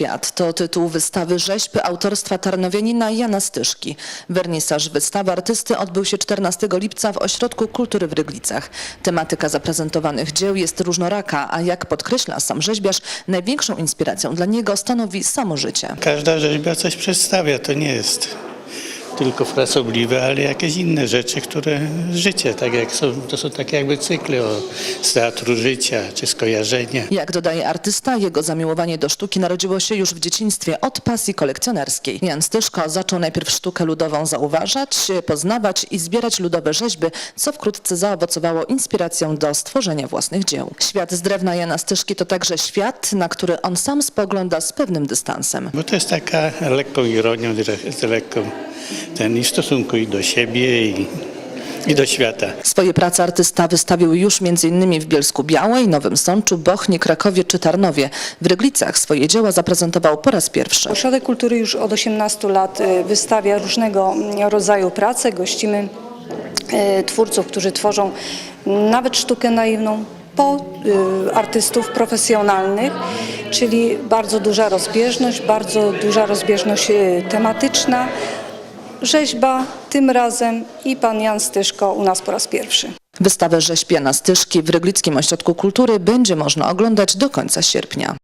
Świat to tytuł wystawy rzeźb autorstwa tarnowianina Jana Styszki. Wernisaż wystawy artysty odbył się 14 lipca w Ośrodku Kultury w Ryglicach. Tematyka zaprezentowanych dzieł jest różnoraka, a jak podkreśla sam rzeźbiarz, największą inspiracją dla niego stanowi samo życie. Każda rzeźba coś przedstawia, to nie jest tylko frasobliwe, ale jakieś inne rzeczy, które życie, tak jak są, to są takie jakby cykle o, z teatru życia, czy skojarzenia. Jak dodaje artysta, jego zamiłowanie do sztuki narodziło się już w dzieciństwie od pasji kolekcjonerskiej. Jan Styszko zaczął najpierw sztukę ludową zauważać, poznawać i zbierać ludowe rzeźby, co wkrótce zaowocowało inspiracją do stworzenia własnych dzieł. Świat z drewna Jana Styszki to także świat, na który on sam spogląda z pewnym dystansem. Bo to jest taka lekką ironią, z lekką ten i w stosunku i do siebie, i, i do świata. Swoje prace artysta wystawił już m.in. w Bielsku Białej, Nowym Sączu, Bochni, Krakowie czy Tarnowie. W Ryglicach swoje dzieła zaprezentował po raz pierwszy. Ośrodek Kultury już od 18 lat y, wystawia różnego rodzaju prace. Gościmy y, twórców, którzy tworzą nawet sztukę naiwną po y, artystów profesjonalnych, czyli bardzo duża rozbieżność, bardzo duża rozbieżność y, tematyczna. Rzeźba tym razem i pan Jan Styszko u nas po raz pierwszy. Wystawę rzeźb Jana Styszki w Ryglickim Ośrodku Kultury będzie można oglądać do końca sierpnia.